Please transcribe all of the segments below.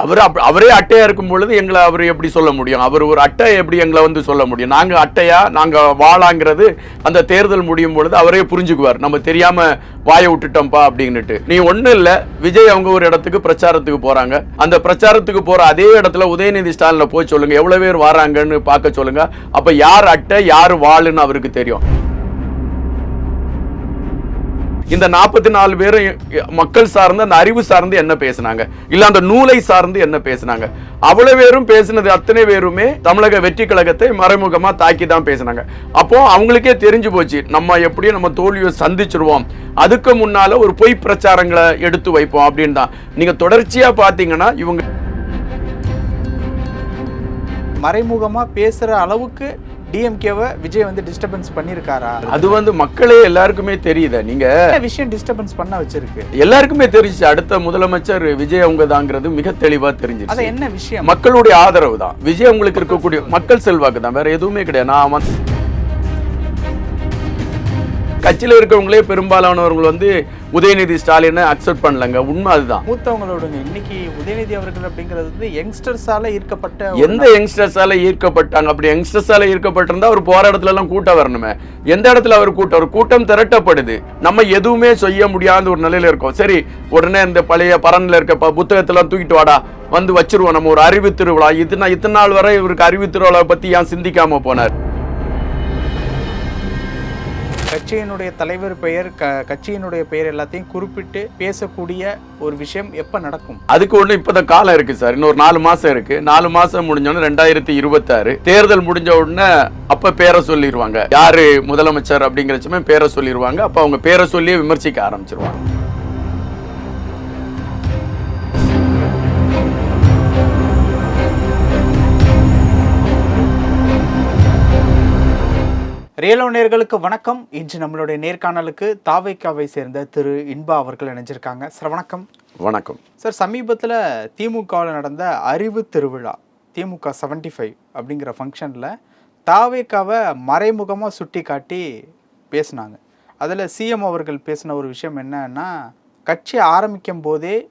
அவர் அப்- அவரே அட்டையா இருக்கும் பொழுது எங்களை அவர் எப்படி சொல்ல முடியும்? அவர் ஒரு அட்டை எப்படி எங்களை வந்து சொல்ல முடியும்? நாங்க அட்டையா நாங்க வாழாங்கிறது அந்த தேர்தல் முடியும் பொழுது அவரே புரிஞ்சுக்குவார். நம்ம தெரியாம வாயை விட்டுட்டோம்ப்பா அப்படின்னுட்டு. நீ ஒன்றும் இல்ல விஜய் அவங்க ஒரு இடத்துக்கு பிரச்சாரத்துக்கு போறாங்க. அந்த பிரச்சாரத்துக்கு போற அதே இடத்துல உதயநிதி ஸ்டாலின போய் சொல்லுங்க. எவ்வளவு பேர் வராங்கன்னு பார்க்க சொல்லுங்க. அப்ப யார் அட்டை யார் வாளுன்னு அவருக்கு தெரியும். இந்த நாற்பத்தி நாலு பேரும் மக்கள் சார்ந்து அந்த அறிவு சார்ந்து என்ன பேசினாங்க? இல்ல அந்த நூலை சார்ந்து என்ன பேசினாங்க? அவ்வளவு பேரும் பேசினது அத்தனை பேருமே தமிழக வெற்றி கழகத்தை மறைமுகமா தாக்கி தான் பேசினாங்க. அப்போ அவங்களுக்கே தெரிஞ்சு போச்சு நம்ம எப்படியும் நம்ம தோல்வியை சந்திச்சிருவோம். அதுக்கு முன்னால ஒரு பொய் பிரச்சாரங்களை எடுத்து வைப்போம் அப்படின்னு தான். நீங்க தொடர்ச்சியா பாத்தீங்கன்னா இவங்க மறைமுகமா பேசுற அளவுக்கு டிஎம்கேவை விஜய் வந்து டிஸ்டர்பன்ஸ் பண்ணியிருக்காரா அது வந்து மக்களே எல்லாருக்குமே தெரியுத நீங்க. விஷயம் டிஸ்டர்பன்ஸ் பண்ண வச்சிருக்கு? எல்லாருக்குமே தெரிஞ்சுச்சு. அடுத்த முதலமைச்சர் விஜய் அவங்க தாங்கிறது மிக தெளிவா அது தெரிஞ்சிருச்சு என்ன விஷயம்? மக்களுடைய ஆதரவு தான். விஜய் உங்களுக்கு இருக்கக்கூடிய மக்கள் செல்வாக்கு தான். வேற எதுவுமே கிடையாது. நான் வந்து கட்சியில இருக்கவங்களே பெரும்பாலானவர்கள் வந்து உதயநிதி ஸ்டாலினை அக்செப்ட் பண்ணலங்க. உண்மை அதுதான். மூத்தவங்களோடுங்க இன்னைக்கு உதயநிதி அவர்கள் அப்படிங்கிறது வந்து யங்ஸ்டர்ஸால ஈர்க்கப்பட்ட எந்த யங்ஸ்டர்ஸால ஈர்க்கப்பட்டாங்க? அப்படி யங்ஸ்டர்ஸால ஈர்க்கப்பட்டிருந்தா அவர் போற இடத்துல எல்லாம் கூட்டம் வரணுமே. எந்த இடத்துல அவர் கூட்டம்? ஒரு கூட்டம் திரட்டப்படுது. நம்ம எதுவுமே செய்ய முடியாத ஒரு நிலையில இருக்கோம். சரி உடனே இந்த பழைய பரன்ல இருக்க புத்தகத்தெல்லாம் தூக்கிட்டு வாடா. வந்து வச்சிருவோம். நம்ம ஒரு அறிவு திருவிழா. இத்தனை இத்தனை நாள் வரை இவருக்கு அறிவு திருவிழா பத்தி ஏன் சிந்திக்காம போனார்? கட்சியினுடைய தலைவர் பெயர் க- கட்சியினுடைய பெயர் எல்லாத்தையும் குறிப்பிட்டு பேசக்கூடிய ஒரு விஷயம் எப்ப நடக்கும்? அதுக்கு ஒண்ணு இப்பதான் காலம் இருக்கு சார். இன்னொரு நாலு மாசம் இருக்கு. நாலு மாசம் முடிஞ்சோடனே ரெண்டாயிரத்தி இருபத்தாறு. தேர்தல் முடிஞ்ச உடனே அப்ப பேரை சொல்லிடுவாங்க யாரு முதலமைச்சர் அப்படிங்கிறச்சுமே பேரை சொல்லிடுவாங்க அப்ப அவங்க பேரை சொல்லியே விமர்சிக்க ஆரம்பிச்சிருவாங்க. ரியலோ நேர்களுக்கு வணக்கம். இன்று நம்மளுடைய நேர்காணலுக்கு தாவைக்காவை சேர்ந்த திரு இன்பா அவர்கள் இணைஞ்சிருக்காங்க. சார் வணக்கம். வணக்கம். சார் சமீபத்தில் திமுகவில் நடந்த அறிவு திருவிழா திமுக 75 ஃபைவ் அப்படிங்கிற ஃபங்க்ஷனில் தாவேக்காவை மறைமுகமாக சுட்டி காட்டி பேசினாங்க. அதில் சிஎம் அவர்கள் பேசின ஒரு விஷயம் என்னன்னா கட்சி ஆரம்பிக்கும் போதே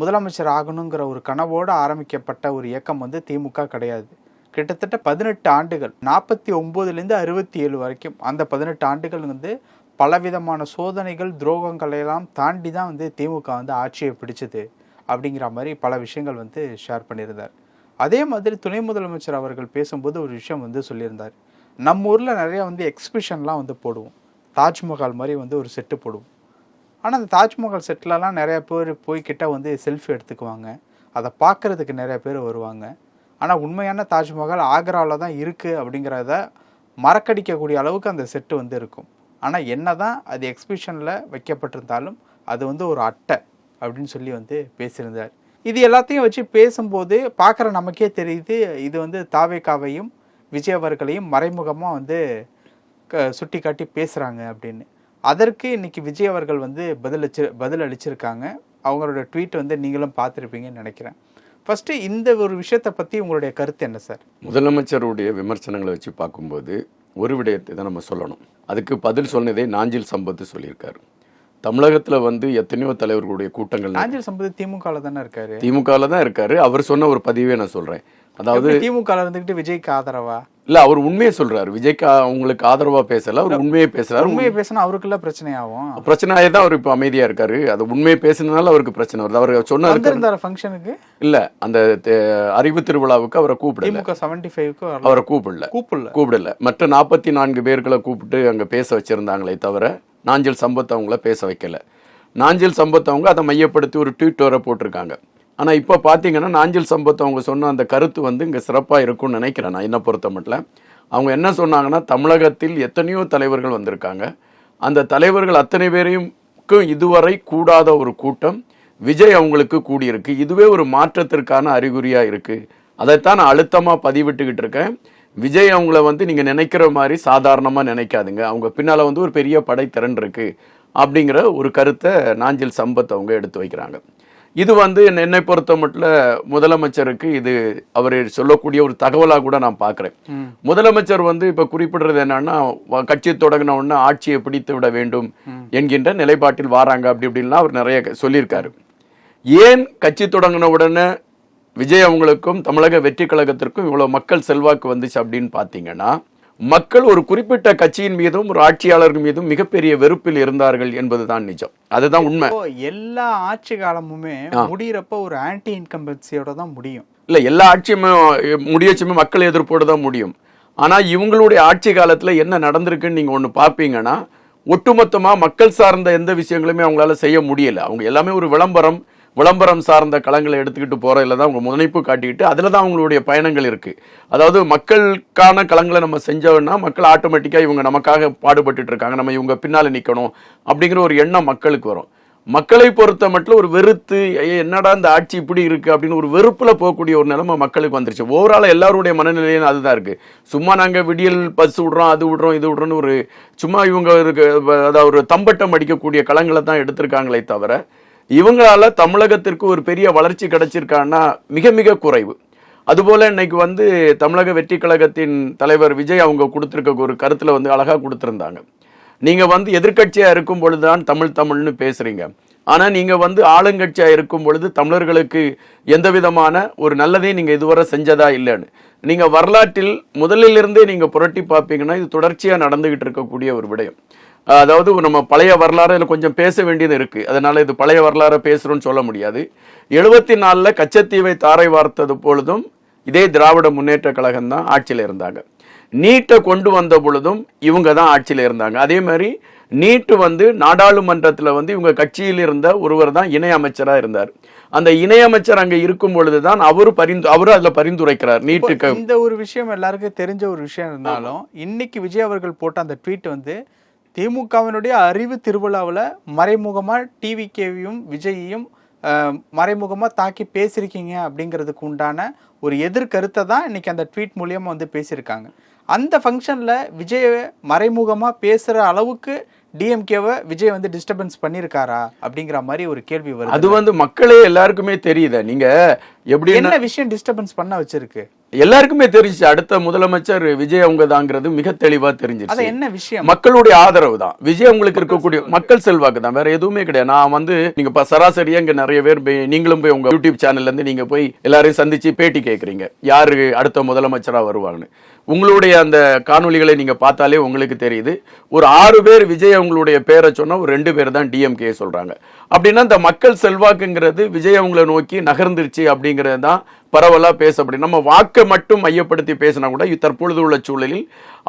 முதலமைச்சர் ஆகணுங்கிற ஒரு கனவோடு ஆரம்பிக்கப்பட்ட ஒரு இயக்கம் வந்து திமுக கிடையாது. கிட்டத்தட்ட பதினெட்டு ஆண்டுகள் நாற்பத்தி ஒம்போதுலேருந்து அறுபத்தி ஏழு வரைக்கும் அந்த பதினெட்டு ஆண்டுகள் வந்து பலவிதமான சோதனைகள் துரோகங்களையெல்லாம் தாண்டி தான் வந்து திமுக வந்து ஆட்சியை பிடிச்சது அப்படிங்கிற மாதிரி பல விஷயங்கள் வந்து ஷேர் பண்ணியிருந்தார். அதே மாதிரி துணை முதலமைச்சர் அவர்கள் பேசும்போது ஒரு விஷயம் வந்து சொல்லியிருந்தார். நம்ம ஊரில் நிறையா வந்து எக்ஸிபிஷன்லாம் வந்து போடுவோம். தாஜ்மஹால் மாதிரி வந்து ஒரு செட்டு போடுவோம். ஆனால் அந்த தாஜ்மஹால் செட்டிலலாம் நிறையா பேர் போய்கிட்ட வந்து செல்ஃபி எடுத்துக்குவாங்க. அதை பார்க்கறதுக்கு நிறையா பேர் வருவாங்க. ஆனால் உண்மையான தாஜ்மஹால் ஆக்ராவில் தான் இருக்குது அப்படிங்கிறத மறக்கடிக்கக்கூடிய அளவுக்கு அந்த செட்டு வந்து இருக்கும். ஆனால் என்ன தான் அது எக்ஸிபிஷனில் வைக்கப்பட்டிருந்தாலும் அது வந்து ஒரு அட்டை அப்படின்னு சொல்லி வந்து பேசியிருந்தார். இது எல்லாத்தையும் வச்சு பேசும்போது பார்க்குற நமக்கே தெரியுது இது வந்து தாவேக்காவையும் விஜய் அவர்களையும் மறைமுகமாக வந்து க சுட்டி காட்டி பேசுகிறாங்க அப்படின்னு. அதற்கு இன்றைக்கி விஜய் அவர்கள் வந்து பதிலளிச்சு பதில் அளிச்சிருக்காங்க அவங்களோட ட்வீட் வந்து நீங்களும் பார்த்துருப்பீங்கன்னு நினைக்கிறேன். ஃபர்ஸ்ட் இந்த ஒரு விஷயத்தை பற்றி உங்களுடைய கருத்து என்ன சார் முதலமைச்சருடைய விமர்சனங்களை வச்சு பார்க்கும்போது ஒரு விடயத்தை தான் நம்ம சொல்லணும். அதுக்கு பதில் சொன்னதே நாஞ்சில் சம்பத்து சொல்லியிருக்காரு. தமிழகத்துல வந்து எத்தனையோ தலைவர்களுடைய கூட்டங்கள் நாஞ்சில் சம்பதி திமுகவில் தானே இருக்காரு? திமுகவில் தான் இருக்காரு. அவர் சொன்ன ஒரு பதிவே நான் சொல்றேன். அதாவது திமுகவில் இருந்துக்கிட்டு விஜய்க்கு ஆதரவா? இல்ல அவர் உண்மையை சொல்றாரு. விஜய்க்கு உங்களுக்கு ஆதரவா பேசல அவர் உண்மையை பேசுறாரு. உண்மையை பேசினா அவருக்குள்ள பிரச்சனையாகும் பிரச்சனையாயே தான் அவர் இப்போ அமைதியா இருக்காரு. அது உண்மையை பேசினால அவருக்கு பிரச்சனை வருது. அவர் வந்திருந்தார ஃபங்க்ஷனுக்கு இல்ல அந்த அறிவு திருவிழாவுக்கு அவரை கூப்பிடல. திமுக செவன்டி ஃபைவ்க்கு அவரை கூப்பிடல. கூப்பிடல. கூப்பிடல. மற்ற நாற்பத்தி நான்கு பேர்களை கூப்பிட்டு அங்க பேச வச்சிருந்தாங்களே தவிர நாஞ்சில் சம்பத் அவங்கள பேச வைக்கல. நாஞ்சில் சம்பத் அவங்க அதை மையப்படுத்தி ஒரு ட்வீட் வர போட்டிருக்காங்க. ஆனால் இப்போ பார்த்தீங்கன்னா நாஞ்சில் சம்பத் அவங்க சொன்ன அந்த கருத்து வந்து இங்கே சிறப்பாக இருக்கும்னு நினைக்கிறேன் நான் என்ன பொறுத்த மட்டும். அவங்க என்ன சொன்னாங்கன்னா தமிழகத்தில் எத்தனையோ தலைவர்கள் வந்திருக்காங்க. அந்த தலைவர்கள் அத்தனை பேரையும் இதுவரை கூடாத ஒரு கூட்டம். விஜய் அவங்களுக்கு கூடியிருக்கு. இதுவே ஒரு மாற்றத்திற்கான அறிகுறியாக இருக்குது அதைத்தான் நான் அழுத்தமாக பதிவிட்டுக்கிட்டு இருக்கேன். விஜய் அவங்கள வந்து நீங்கள் நினைக்கிற மாதிரி சாதாரணமாக நினைக்காதுங்க. அவங்க பின்னால் வந்து ஒரு பெரிய படை திறன் அப்படிங்கிற ஒரு கருத்தை நாஞ்சில் சம்பத் அவங்க எடுத்து வைக்கிறாங்க. இது வந்து என்னை- என்னை பொறுத்த மட்டும் முதலமைச்சருக்கு இது அவர் சொல்லக்கூடிய ஒரு தகவலா கூட நான் பார்க்கிறேன். முதலமைச்சர் வந்து இப்ப குறிப்பிடுறது என்னன்னா கட்சி தொடங்கின உடனே ஆட்சியை பிடித்து விட வேண்டும் என்கின்ற நிலைப்பாட்டில் வாராங்க அப்படி இப்படின்லாம் அவர் நிறைய சொல்லியிருக்காரு. ஏன் கட்சி தொடங்கின உடனே விஜய் அவங்களுக்கும் தமிழக வெற்றி கழகத்திற்கும் இவ்வளவு மக்கள் செல்வாக்கு வந்துச்சு அப்படின்னு பார்த்தீங்கன்னா மக்கள் ஒரு குறிப்பிட்ட கட்சியின் மீதும் ஒரு ஆட்சியாளர்கள் மீதும் மிகப்பெரிய வெறுப்பில் இருந்தார்கள் என்பதுதான் நிஜம். அதுதான் உண்மை. எல்லா ஆட்சி காலமுமே முடியிறப்ப ஒரு ஆன்டி இன்கம்பன்சியோட தான் முடியும். இல்ல எல்லா ஆட்சியுமே முடியச்சுமே மக்கள் எதிர்ப்போடு தான் முடியும். ஆனா இவங்களுடைய ஆட்சி காலத்துல என்ன நடந்திருக்குன்னு நீங்க ஒண்ணு பார்ப்பீங்கன்னா ஒட்டுமொத்தமா மக்கள் சார்ந்த எந்த விஷயங்களுமே அவங்களால செய்ய முடியல. அவங்க எல்லாமே ஒரு விளம்பரம் விளம்பரம் சார்ந்த களங்களை எடுத்துக்கிட்டு போறதுல தான் அவங்க முனைப்பு காட்டிக்கிட்டு அதில் தான் அவங்களுடைய பயணங்கள் இருக்குது அதாவது மக்களுக்கான களங்களை நம்ம செஞ்சோம்னா மக்கள் ஆட்டோமேட்டிக்காக இவங்க நமக்காக பாடுபட்டு இருக்காங்க. நம்ம இவங்க பின்னால் நிற்கணும் அப்படிங்கிற ஒரு எண்ணம் மக்களுக்கு வரும். மக்களை பொறுத்த மட்டும் ஒரு வெறுத்து என்னடா இந்த ஆட்சி இப்படி இருக்குது அப்படின்னு ஒரு வெறுப்பில் போகக்கூடிய ஒரு நிலைமை மக்களுக்கு வந்துருச்சு. ஓவரால் எல்லாருடைய மனநிலையும் அதுதான் இருக்குது சும்மா நாங்கள் விடியல் பஸ் விடுறோம் அது விடுறோம் இது விடுறோம்னு ஒரு சும்மா இவங்க இருக்கு அதாவது ஒரு தம்பட்டம் அடிக்கக்கூடிய களங்களை தான் எடுத்திருக்காங்களே தவிர இவங்களால தமிழகத்திற்கு ஒரு பெரிய வளர்ச்சி கிடைச்சிருக்கான்னா மிக மிக குறைவு. அதுபோல இன்னைக்கு வந்து தமிழக வெற்றி கழகத்தின் தலைவர் விஜய் அவங்க கொடுத்துருக்க ஒரு கருத்துல வந்து அழகா கொடுத்துருந்தாங்க. நீங்க வந்து எதிர்க்கட்சியா இருக்கும் பொழுதுதான் தமிழ் தமிழ்னு பேசுறீங்க. ஆனா நீங்க வந்து ஆளுங்கட்சியா இருக்கும் பொழுது தமிழர்களுக்கு எந்த விதமான ஒரு நல்லதையும் நீங்க இதுவரை செஞ்சதா இல்லைன்னு. நீங்க வரலாற்றில் முதலில் இருந்தே நீங்க புரட்டி பார்ப்பீங்கன்னா இது தொடர்ச்சியா நடந்துகிட்டு இருக்கக்கூடிய ஒரு விடயம். அதாவது நம்ம பழைய வரலாறு இதுல கொஞ்சம் பேச வேண்டியது இருக்கு. அதனால இது பழைய வரலாறை பேசுறோம்னு சொல்ல முடியாது. எழுபத்தி நாலுல கச்சத்தீவை தாரை வார்த்தது பொழுதும் இதே திராவிட முன்னேற்ற கழகம் தான் ஆட்சியில் இருந்தாங்க. நீட்டை கொண்டு வந்த பொழுதும் இவங்க தான் ஆட்சியில் இருந்தாங்க. அதே மாதிரி நீட்டு வந்து நாடாளுமன்றத்தில் வந்து இவங்க கட்சியில் இருந்த ஒருவர் தான் இணை அமைச்சராக இருந்தார். அந்த இணையமைச்சர் அங்க இருக்கும் பொழுதுதான் அவரு பரிந்து அவரு அதுல பரிந்துரைக்கிறார் நீட்டுக்கு. இந்த ஒரு விஷயம் எல்லாருக்கும் தெரிஞ்ச ஒரு விஷயம் இருந்தாலும் இன்னைக்கு விஜய் அவர்கள் போட்ட அந்த ட்வீட் வந்து திமுகவினுடைய அறிவு திருவிழாவில் மறைமுகமா டிவிகேவையும் விஜயையும் அஹ், மறைமுகமா தாக்கி பேசியிருக்கீங்க அப்படிங்கிறதுக்கு உண்டான ஒரு எதிர்கருத்தை தான் இன்னைக்கு அந்த ட்வீட் மூலியமா வந்து பேசியிருக்காங்க. அந்த ஃபங்க்ஷனில் விஜய் மறைமுகமா பேசுற அளவுக்கு டிஎம்கேவை விஜய் வந்து டிஸ்டர்பன்ஸ் பண்ணியிருக்காரா அப்படிங்கிற மாதிரி ஒரு கேள்வி வருது. அது வந்து மக்களே எல்லாருக்குமே தெரியுத. நீங்க எப்படி என்ன விஷயம் டிஸ்டர்பன்ஸ் பண்ண வச்சிருக்கு? எல்லாருக்குமே தெரிஞ்சுச்சு. அடுத்த முதலமைச்சர் விஜய் அவங்க தாங்கிறது மிக தெளிவா தெரிஞ்சிருச்சு. என்ன விஷயம்? மக்களுடைய ஆதரவு தான் விஜய் உங்களுக்கு இருக்கக்கூடிய மக்கள் செல்வாக்கு தான் வேற எதுவுமே கிடையாது. நான் வந்து நீங்க இப்ப சராசரியா இங்க நிறைய பேர் நீங்களும் போய் உங்க யூடியூப் சேனல்ல இருந்து நீங்க போய் எல்லாரையும் சந்திச்சு பேட்டி கேக்குறீங்க. யாரு அடுத்த முதலமைச்சரா வருவாங்கன்னு. உங்களுடைய அந்த காணொளிகளை நீங்க பார்த்தாலே உங்களுக்கு தெரியுது. ஒரு ஆறு பேர் விஜய் அவங்களுடைய பேரை சொன்னா ஒரு ரெண்டு பேர் தான் டிஎம்கே சொல்றாங்க. அப்படின்னா இந்த மக்கள் செல்வாக்குங்கிறது விஜய் அவங்களை நோக்கி நகர்ந்துருச்சு அப்படிங்கிறது தான் பரவலா பேசப்படும் நம்ம வாக்கை மட்டும் மையப்படுத்தி பேசினா கூட தற்பொழுது உள்ள சூழலில்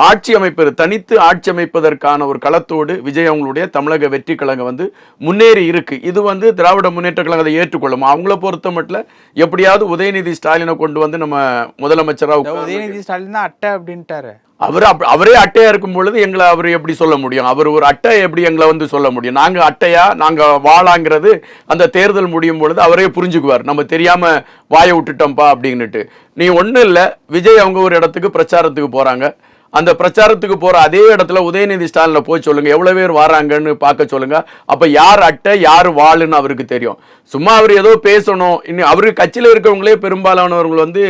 ஆட்சி அமைப்பது தனித்து ஆட்சி அமைப்பதற்கான ஒரு களத்தோடு விஜய் அவங்களுடைய தமிழக வெற்றி கழகம் வந்து முன்னேறி இருக்கு. இது வந்து திராவிட முன்னேற்ற கழகம் அதை ஏற்றுக்கொள்ளும். அவங்கள பொறுத்த மட்டும் எப்படியாவது உதயநிதி ஸ்டாலினை கொண்டு வந்து நம்ம முதலமைச்சராக உதயநிதி ஸ்டாலின் தான் அட்டை அப்படின்ட்டாரு. அவர் அப் அவரே அட்டையா இருக்கும் பொழுது எங்களை அவர் எப்படி சொல்ல முடியும்? அவர் ஒரு அட்டை எப்படி எங்களை வந்து சொல்ல முடியும்? நாங்க அட்டையா நாங்க வாழாங்கிறது அந்த தேர்தல் முடியும் பொழுது அவரே புரிஞ்சுக்குவார். நம்ம தெரியாம வாயை விட்டுட்டோம்ப்பா அப்படின்னுட்டு. நீ ஒன்றும் இல்லை விஜய் அவங்க ஒரு இடத்துக்கு பிரச்சாரத்துக்கு போறாங்க. அந்த பிரச்சாரத்துக்கு போற அதே இடத்துல உதயநிதி ஸ்டாலில் போய் சொல்லுங்க. எவ்வளோ பேர் வராங்கன்னு பார்க்க சொல்லுங்க. அப்ப யார் அட்டை யார் வாளுன்னு அவருக்கு தெரியும். சும்மா அவர் ஏதோ பேசணும். இன்னும் அவருக்கு கட்சியில் இருக்கவங்களே பெரும்பாலானவர்கள் வந்து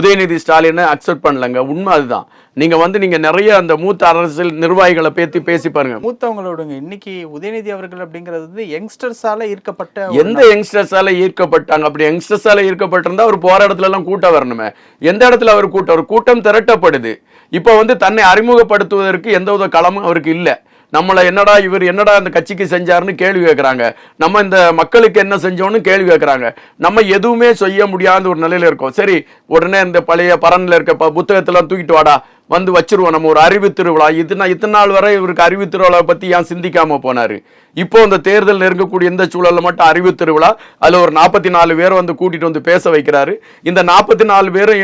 உதயநிதி ஸ்டாலினை அக்செப்ட் பண்ணலங்க. உண்மை அதுதான். நீங்க வந்து நீங்க நிறைய அந்த மூத்த அரசியல் நிர்வாகிகளை பேத்தி பேசி பாருங்க. மூத்தவங்களோடுங்க இன்னைக்கு உதயநிதி அவர்கள் அப்படிங்கிறது வந்து யங்ஸ்டர்ஸால ஈர்க்கப்பட்ட எந்த யங்ஸ்டர்ஸால ஈர்க்கப்பட்டாங்க? அப்படி யங்ஸ்டர்ஸால ஈர்க்கப்பட்டிருந்தா அவர் போற இடத்துல எல்லாம் கூட்டம் வரணுமே. எந்த இடத்துல அவர் கூட்டம்? ஒரு கூட்டம் திரட்டப்படுது. இப்போ வந்து தன்னை அறிமுகப்படுத்துவதற்கு எந்த வித களமும் அவருக்கு இல்ல. நம்மளை என்னடா இவர் என்னடா அந்த கட்சிக்கு செஞ்சாருன்னு கேள்வி கேட்கறாங்க நம்ம இந்த மக்களுக்கு என்ன செஞ்சோம்னு கேள்வி கேட்கறாங்க நம்ம எதுவுமே செய்ய முடியாத ஒரு நிலையில இருக்கோம். சரி உடனே இந்த பழைய பரன்ல இருக்க புத்தகத்தெல்லாம் தூக்கிட்டு வாடா. வந்து வச்சிருவோம். நம்ம ஒரு அறிவு திருவிழா. இது இத்தனை நாள் வரை இவருக்கு அறிவு திருவிழாவை பற்றி ஏன் சிந்திக்காமல் போனார்? இப்போ இந்த தேர்தல் நெருங்கக்கூடிய இந்த சூழலில் மட்டும் அறிவு திருவிழா. அதில் ஒரு நாற்பத்தி நாலு பேரை வந்து கூட்டிகிட்டு வந்து பேச வைக்கிறாரு. இந்த நாற்பத்தி நாலு பேரும்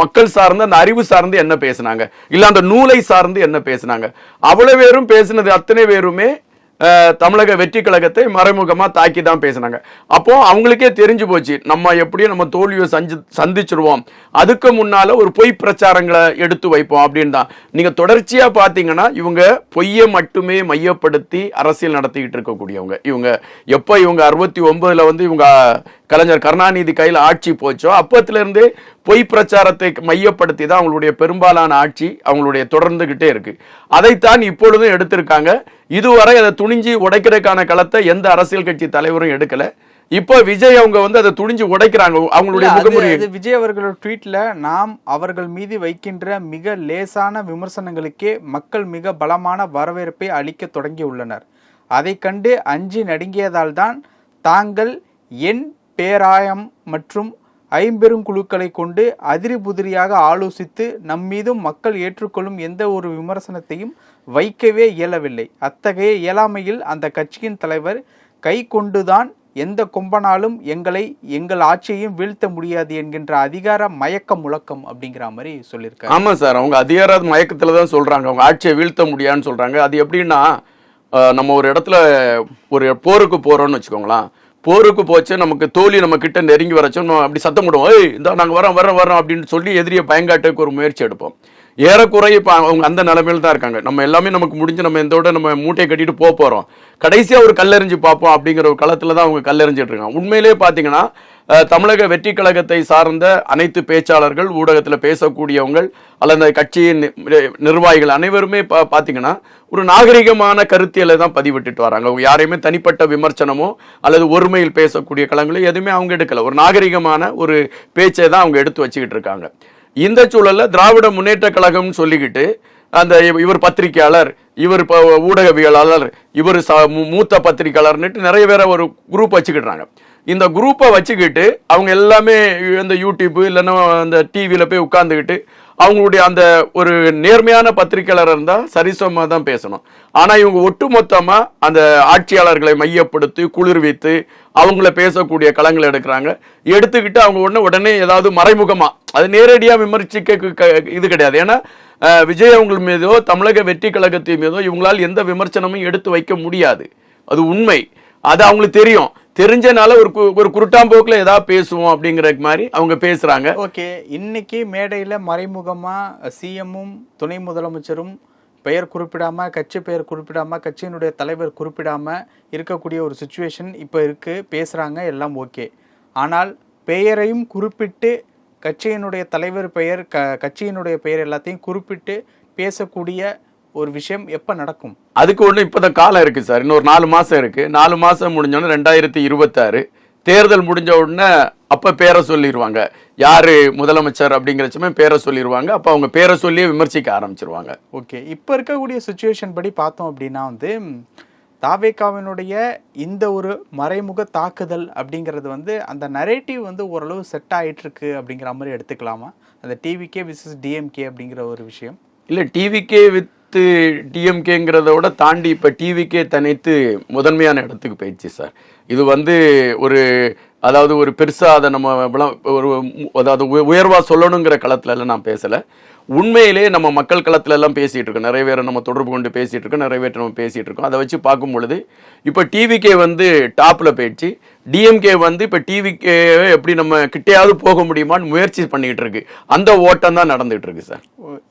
மக்கள் சார்ந்து அந்த அறிவு சார்ந்து என்ன பேசுனாங்க? இல்லை அந்த நூலை சார்ந்து என்ன பேசுனாங்க? அவ்வளோ பேரும் பேசினது அத்தனை பேருமே தமிழக வெற்றி கழகத்தை மறைமுகமாக தாக்கி தான் பேசினாங்க. அப்போ அவங்களுக்கே தெரிஞ்சு போச்சு நம்ம எப்படியும் நம்ம தோல்வியை சந்தி சந்திச்சிருவோம். அதுக்கு முன்னால ஒரு பொய் பிரச்சாரங்களை எடுத்து வைப்போம் அப்படின்னு தான். நீங்கள் தொடர்ச்சியாக பார்த்தீங்கன்னா இவங்க பொய்யை மட்டுமே மையப்படுத்தி அரசியல் நடத்திக்கிட்டு இருக்கக்கூடியவங்க. இவங்க எப்போ இவங்க அறுபத்தி ஒன்பதில் வந்து இவங்க கலைஞர் கருணாநிதி கையில் ஆட்சி போச்சோ அப்பத்துலேருந்து பொய் பிரச்சாரத்தை மையப்படுத்தி தான் அவங்களுடைய பெரும்பாலான ஆட்சி அவங்களுடைய தொடர்ந்துகிட்டே இருக்கு. அதைத்தான் இப்பொழுதும் எடுத்திருக்காங்க. இதுவரை அதை துணிஞ்சு உடைக்கிறதுக்கான களத்தை எந்த அரசியல் கட்சி தலைவரும் எடுக்கல. இப்போ விஜய் அவங்க வந்து அதை துணிஞ்சு உடைக்கிறாங்க. அவங்களுடைய முகமுறை விஜய் அவர்களோட ட்வீட்ல நாம் அவர்கள் மீது வைக்கின்ற மிக லேசான விமர்சனங்களுக்கே மக்கள் மிக பலமான வரவேற்பை அளிக்க தொடங்கியுள்ளனர் அதை கண்டு அஞ்சி நடுங்கியதால் தான் தாங்கள் என் பேராயம் மற்றும் ஐம்பெரும் குழுக்களை கொண்டு அதிரி புதிரியாக ஆலோசித்து நம்மீதும் மக்கள் ஏற்றுக்கொள்ளும் எந்த ஒரு விமர்சனத்தையும் வைக்கவே இயலவில்லை. அத்தகைய இயலாமையில் அந்த கட்சியின் தலைவர் கை கொண்டுதான் எந்த கொம்பனாலும் எங்களை எங்கள் ஆட்சியையும் வீழ்த்த முடியாது என்கின்ற அதிகார மயக்க முழக்கம் அப்படிங்கிற மாதிரி சொல்லியிருக்காரு. ஆமாம் சார் அவங்க அதிகார மயக்கத்தில் தான் சொல்கிறாங்க அவங்க ஆட்சியை வீழ்த்த முடியாதுன்னு சொல்கிறாங்க அது எப்படின்னா நம்ம ஒரு இடத்துல ஒரு போருக்கு போகிறோன்னு வச்சுக்கோங்களேன். போருக்கு போச்சு நமக்கு தோழி நம்ம கிட்ட நெருங்கி வரச்சோம் நம்ம அப்படி சத்தம் போடுவோம். ஏய் இந்த நாங்கள் வரோம் வரோம் வரோம் அப்படின்னு சொல்லி எதிரியை பயங்காட்டுக்கு ஒரு முயற்சி எடுப்போம். ஏறக்குறைய இப்போ அவங்க அந்த நிலமையில தான் இருக்காங்க. நம்ம எல்லாமே நமக்கு முடிஞ்சு நம்ம இதோட நம்ம மூட்டையை கட்டிட்டு போக போகிறோம் கடைசியாக ஒரு கல்லெறிஞ்சு பார்ப்போம் அப்படிங்கிற ஒரு களத்தில் தான் அவங்க கல்லெறிஞ்சிட்டு இருக்காங்க. உண்மையிலேயே பார்த்தீங்கன்னா தமிழக வெற்றி கழகத்தை சார்ந்த அனைத்து பேச்சாளர்கள் ஊடகத்தில் பேசக்கூடியவங்க அல்லது அந்த கட்சியின் நிர்வாகிகள் அனைவருமே பா பார்த்தீங்கன்னா ஒரு நாகரிகமான கருத்தியலை தான் பதிவிட்டுட்டு வராங்க. அவங்க யாரையுமே தனிப்பட்ட விமர்சனமோ அல்லது ஒருமையில் பேசக்கூடிய களங்களோ எதுவுமே அவங்க எடுக்கல. ஒரு நாகரிகமான ஒரு பேச்சை தான் அவங்க எடுத்து வச்சுக்கிட்டு இருக்காங்க. இந்த சூழல்ல திராவிட முன்னேற்ற கழகம்னு சொல்லிக்கிட்டு அந்த இவர் பத்திரிகையாளர் இவர் இப்போ ஊடகவியலாளர் இவர் ச- மூ- மூத்த பத்திரிகையாளர்னுட்டு நிறைய பேரை ஒரு குரூப் வச்சுக்கிடுறாங்க இந்த குரூப்பை வச்சுக்கிட்டு அவங்க எல்லாமே இந்த யூடியூப் இல்லைன்னா அந்த டிவியில் போய் உட்காந்துக்கிட்டு அவங்களுடைய அந்த ஒரு நேர்மையான பத்திரிகையாளர் இருந்தால் சரிசமமாக தான் பேசணும். ஆனால் இவங்க ஒட்டுமொத்தமாக அந்த ஆட்சியாளர்களை மையப்படுத்தி குளிர்வித்து அவங்கள பேசக்கூடிய களங்கள் எடுக்கிறாங்க. எடுத்துக்கிட்டு அவங்க உடனே உடனே ஏதாவது மறைமுகமாக அது நேரடியாக விமர்சிக்க க- இது கிடையாது. ஏன்னா விஜய் அவங்க மீதோ தமிழக வெற்றி கழகத்தின் மீதோ இவங்களால் எந்த விமர்சனமும் எடுத்து வைக்க முடியாது. அது உண்மை. அது அவங்களுக்கு தெரியும். தெரிஞ்சனால ஒரு கு- ஒரு குருட்டாம்போக்கில் ஏதாவது பேசுவோம் அப்படிங்கிற மாதிரி அவங்க பேசுகிறாங்க ஓகே இன்னைக்கு மேடையில் மறைமுகமாக சிஎம்மும் துணை முதலமைச்சரும் பெயர் குறிப்பிடாம கட்சி பெயர் குறிப்பிடாம கட்சியினுடைய தலைவர் குறிப்பிடாமல் இருக்கக்கூடிய ஒரு சுச்சுவேஷன் இப்போ இருக்குது பேசுகிறாங்க எல்லாம் ஓகே. ஆனால் பெயரையும் குறிப்பிட்டு கட்சியினுடைய தலைவர் பெயர் க கட்சியினுடைய பெயர் எல்லாத்தையும் குறிப்பிட்டு பேசக்கூடிய ஒரு விஷயம் எப்போ நடக்கும்? அதுக்கு ஒண்ணு இப்பதான் காலம் இருக்கு சார். இன்னொரு நாலு மாசம் இருக்கு. நாலு மாசம் முடிஞ்சோடனே ரெண்டாயிரத்தி இருபத்தாறு. தேர்தல் முடிஞ்ச உடனே அப்ப பேரை சொல்லிடுவாங்க யாரு முதலமைச்சர் அப்படிங்கிற சமயம் பேரை சொல்லிடுவாங்க அப்ப அவங்க பேரை சொல்லியே விமர்சிக்க ஆரம்பிச்சிருவாங்க. ஓகே. இப்போ இருக்கக்கூடிய சுச்சுவேஷன் படி பார்த்தோம் அப்படின்னா வந்து ம், தாவேகாவினுடைய இந்த ஒரு மறைமுக தாக்குதல் அப்படிங்கிறது வந்து அந்த நரேட்டிவ் வந்து ஓரளவு செட் ஆயிட்டு இருக்கு அப்படிங்கிற மாதிரி எடுத்துக்கலாமா? அந்த டிவிகே விசஸ் டிஎம்கே அப்படிங்கிற ஒரு விஷயம். இல்ல டிவிகே அடுத்து டிஎம்கேங்கிறத விட தாண்டி இப்போ டிவிக்கே தனித்து முதன்மையான இடத்துக்கு போயிடுச்சு சார். இது வந்து ஒரு அதாவது ஒரு பெருசாக அதை நம்ம ஒரு அதாவது உயர்வாக சொல்லணுங்கிற களத்துல எல்லாம் நான் பேசலை. உண்மையிலே நம்ம மக்கள் களத்துல எல்லாம் பேசிகிட்டு இருக்கோம். நிறைய பேரை நம்ம தொடர்பு கொண்டு பேசிகிட்டு இருக்கோம். நிறைய பேர் நம்ம பேசிகிட்டு இருக்கோம். அதை வச்சு பார்க்கும் பொழுது இப்போ டிவிக்கே வந்து டாப்பில் போயிடுச்சு. டிஎம்கே வந்து இப்போ டிவிக்கே எப்படி நம்ம கிட்டையாவது போக முடியுமான்னு முயற்சி பண்ணிக்கிட்டு இருக்கு. அந்த ஓட்டம் தான் நடந்துகிட்டு இருக்கு சார்.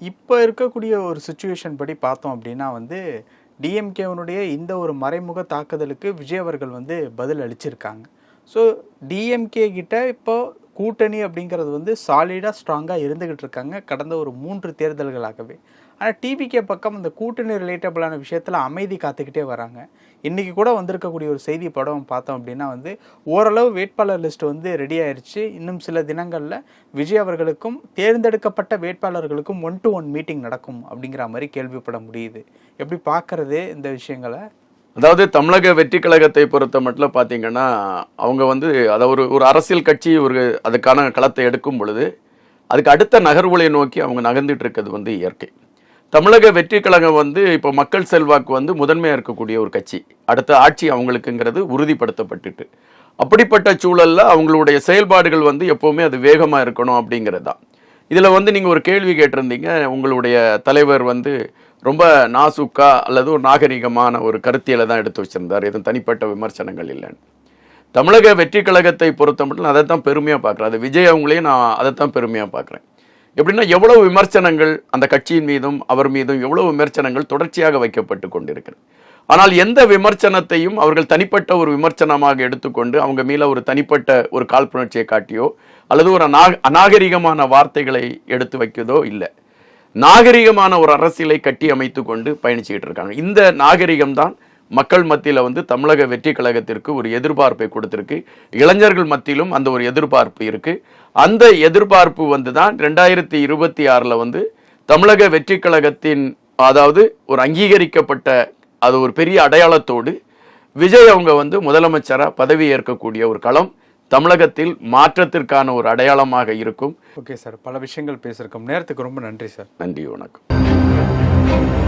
இப்போ இருக்கக்கூடிய ஒரு சுச்சுவேஷன் படி பார்த்தோம் அப்படின்னா வந்து டிஎம்கேவனுடைய இந்த ஒரு மறைமுக தாக்குதலுக்கு விஜய் அவர்கள் வந்து பதில் அளிச்சிருக்காங்க. ஸோ டிஎம்கே கிட்ட இப்போ கூட்டணி அப்படிங்கிறது வந்து சாலிடாக ஸ்ட்ராங்காக இருந்துகிட்டு இருக்காங்க கடந்த ஒரு மூன்று தேர்தல்களாகவே. ஆனால் டிவிகே பக்கம் இந்த கூட்டணி ரிலேட்டபிளான விஷயத்தில் அமைதி காத்துக்கிட்டே வராங்க. இன்றைக்கி கூட வந்திருக்கக்கூடிய ஒரு செய்தி படம் பார்த்தோம் அப்படின்னா வந்து ஓரளவு வேட்பாளர் லிஸ்ட் வந்து ரெடி ஆயிடுச்சு இன்னும் சில தினங்களில் விஜய் அவர்களுக்கும் தேர்ந்தெடுக்கப்பட்ட வேட்பாளர்களுக்கும் ஒன் டு ஒன் மீட்டிங் நடக்கும் அப்படிங்கிற மாதிரி கேள்விப்பட முடியுது. எப்படி பார்க்குறது இந்த விஷயங்களை? அதாவது தமிழக வெற்றி கழகத்தை பொறுத்த மட்டும் பார்த்தீங்கன்னா அவங்க வந்து அதை ஒரு ஒரு அரசியல் கட்சி ஒரு அதுக்கான களத்தை எடுக்கும் பொழுது அதுக்கு அடுத்த நகர்வுகளை நோக்கி அவங்க நகர்ந்துட்டு இருக்கிறது வந்து இயற்கை. தமிழக வெற்றி கழகம் வந்து இப்போ மக்கள் செல்வாக்கு வந்து முதன்மையாக இருக்கக்கூடிய ஒரு கட்சி. அடுத்த ஆட்சி அவங்களுக்குங்கிறது உறுதிப்படுத்தப்பட்டுட்டு. அப்படிப்பட்ட சூழலில் அவங்களுடைய செயல்பாடுகள் வந்து எப்போவுமே அது வேகமாக இருக்கணும் அப்படிங்கிறது தான். இதில் வந்து நீங்கள் ஒரு கேள்வி கேட்டிருந்தீங்க. உங்களுடைய தலைவர் வந்து ரொம்ப நாசுக்கா அல்லது ஒரு நாகரிகமான ஒரு கருத்தியலை தான் எடுத்து வச்சுருந்தார். எதுவும் தனிப்பட்ட விமர்சனங்கள் இல்லைன்னு. தமிழக வெற்றி கழகத்தை பொறுத்த மட்டும் அதை தான் பெருமையாக பார்க்குறேன். அது விஜய் அவங்களையும் நான் அதை தான் பெருமையாக பார்க்குறேன். எப்படின்னா எவ்வளவு விமர்சனங்கள் அந்த கட்சியின் மீதும் அவர் மீதும் எவ்வளவு விமர்சனங்கள் தொடர்ச்சியாக வைக்கப்பட்டு கொண்டிருக்கிறது. ஆனால் எந்த விமர்சனத்தையும் அவர்கள் தனிப்பட்ட ஒரு விமர்சனமாக எடுத்துக்கொண்டு அவங்க மேல ஒரு தனிப்பட்ட ஒரு காழ்ப்புணர்ச்சியை காட்டியோ அல்லது ஒரு அநா- அநாகரிகமான வார்த்தைகளை எடுத்து வைக்கதோ இல்லை. நாகரிகமான ஒரு அரசியலை கட்டி அமைத்து கொண்டு பயணிச்சுக்கிட்டு இருக்காங்க. இந்த நாகரிகம் தான் மக்கள் மத்தியில் வந்து தமிழக வெற்றி கழகத்திற்கு ஒரு எதிர்பார்ப்பை கொடுத்திருக்கு. இளைஞர்கள் மத்தியிலும் அந்த ஒரு எதிர்பார்ப்பு இருக்கு. அந்த எதிர்பார்ப்பு வந்து தான் ரெண்டாயிரத்தி இருபத்தி ஆறில் வந்து தமிழக வெற்றி கழகத்தின் அதாவது ஒரு அங்கீகரிக்கப்பட்ட அது ஒரு பெரிய அடையாளத்தோடு விஜய் அவங்க வந்து முதலமைச்சராக பதவி ஏற்கக்கூடிய ஒரு களம் தமிழகத்தில் மாற்றத்திற்கான ஒரு அடையாளமாக இருக்கும். ஓகே சார் பல விஷயங்கள் பேசியிருக்கோம். நேரத்துக்கு ரொம்ப நன்றி சார். நன்றி வணக்கம்.